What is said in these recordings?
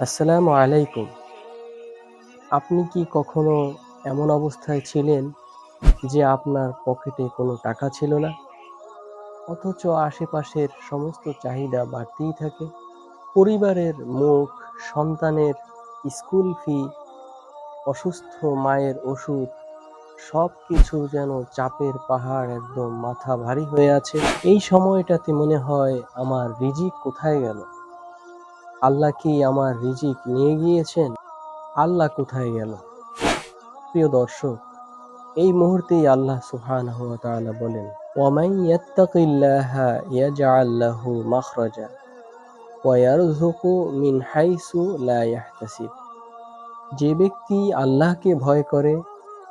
আসসালামু আলাইকুম। আপনি কি কখনো এমন অবস্থায় ছিলেন যে আপনার পকেটে কোনো টাকা ছিল না? অথচ আশেপাশের সমস্ত চাহিদা বাড়তেই থাকে। পরিবারের মুখ, সন্তানের স্কুল ফি, অসুস্থ মায়ের ওষুধ সব কিছু যেন চাপের পাহাড় একদম মাথা ভারী হয়ে আছে। এই সময়টাতে মনে হয় আমার রিজিক কোথায় গেল? আল্লাহ কি আমার রিজিক নিয়ে গিয়েছেন? আল্লাহ কোথায় গেল? প্রিয় দর্শক, এই মুহূর্তেই আল্লাহ তাআলা বলেন যে ব্যক্তি আল্লাহকে ভয় করে,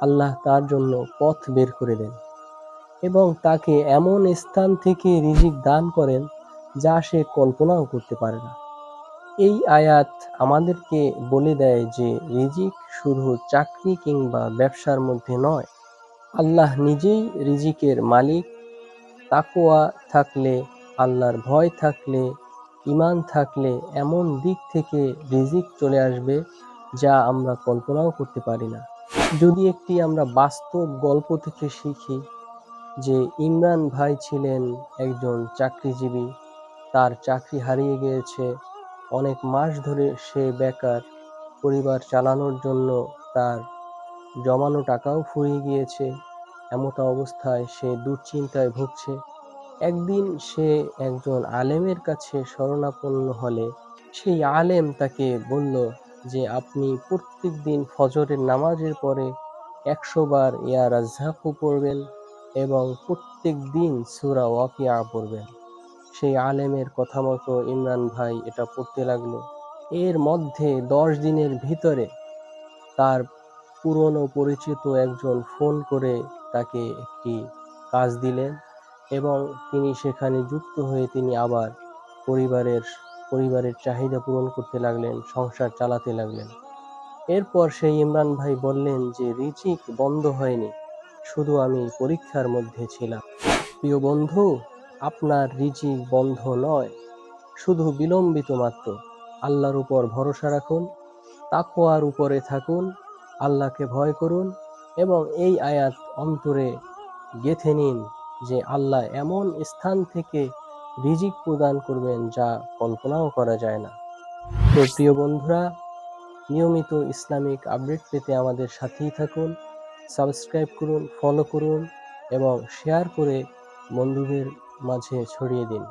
আল্লাহ তার জন্য পথ বের করে দেন এবং তাকে এমন স্থান থেকে রিজিক দান করেন যা সে কল্পনাও করতে পারে না। এই আয়াত আমাদেরকে বলে দেয় যে রিজিক শুধু চাকরি কিংবা ব্যবসার মধ্যে নয়। আল্লাহ নিজেই রিজিকের মালিক। তাকোয়া থাকলে, আল্লাহর ভয় থাকলে ইমান থাকলে এমন দিক থেকে রিজিক চলে আসবে যা আমরা কল্পনাও করতে পারি না। যদি একটি আমরা বাস্তব গল্প থেকে শিখি যে ইমরান ভাই ছিলেন একজন চাকরিজীবী, তার চাকরি হারিয়ে গিয়েছে অনেক মাস ধরে সে বেকার পরিবার চালানোর জন্য তার জমানো টাকাও ফুরিয়ে গিয়েছে। এমতো অবস্থায় সে দুশ্চিন্তায় ভুগছে। একদিন সে একজন আলেমের কাছে শরণাপন্ন হলে সেই আলেম তাকে বলল যে, আপনি প্রত্যেক দিন ফজরের নামাজের পরে একশো বার ইয়া রাজ্জাকু পড়বেন এবং প্রত্যেক দিন সুরা ওয়াকিয়া পড়বেন। সেই আলেমের কথা মতো ইমরান ভাই এটা পড়তে লাগল। এর মধ্যে দশ দিনের ভিতরে তার পুরনো পরিচিত একজন ফোন করে তাকে একটি কাজ দিলেন এবং তিনি সেখানে যুক্ত হয়ে তিনি আবার পরিবারের পরিবারের চাহিদা পূরণ করতে লাগলেন, সংসার চালাতে লাগলেন। এরপর সেই ইমরান ভাই বললেন যে, রিচিক বন্ধ হয়নি, শুধু আমি পরীক্ষার মধ্যে ছিলাম। প্রিয় বন্ধু আপনার রিজিক বন্ধ নয়, শুধু বিলম্বিত মাত্র। আল্লাহর উপর ভরসা রাখুন, তাকওয়ার উপরে থাকুন, আল্লাহকে ভয় করুন এবং এই আয়াত অন্তরে গেথে নিন যে আল্লাহ এমন স্থান থেকে রিজিক প্রদান করবেন যা কল্পনাও করা যায় না। তো প্রিয় বন্ধুরা, নিয়মিত ইসলামিক আপডেট পেতে আমাদের সাথেই থাকুন, সাবস্ক্রাইব করুন, ফলো করুন এবং শেয়ার করে বন্ধুদের মাঝে ছড়িয়ে দিন।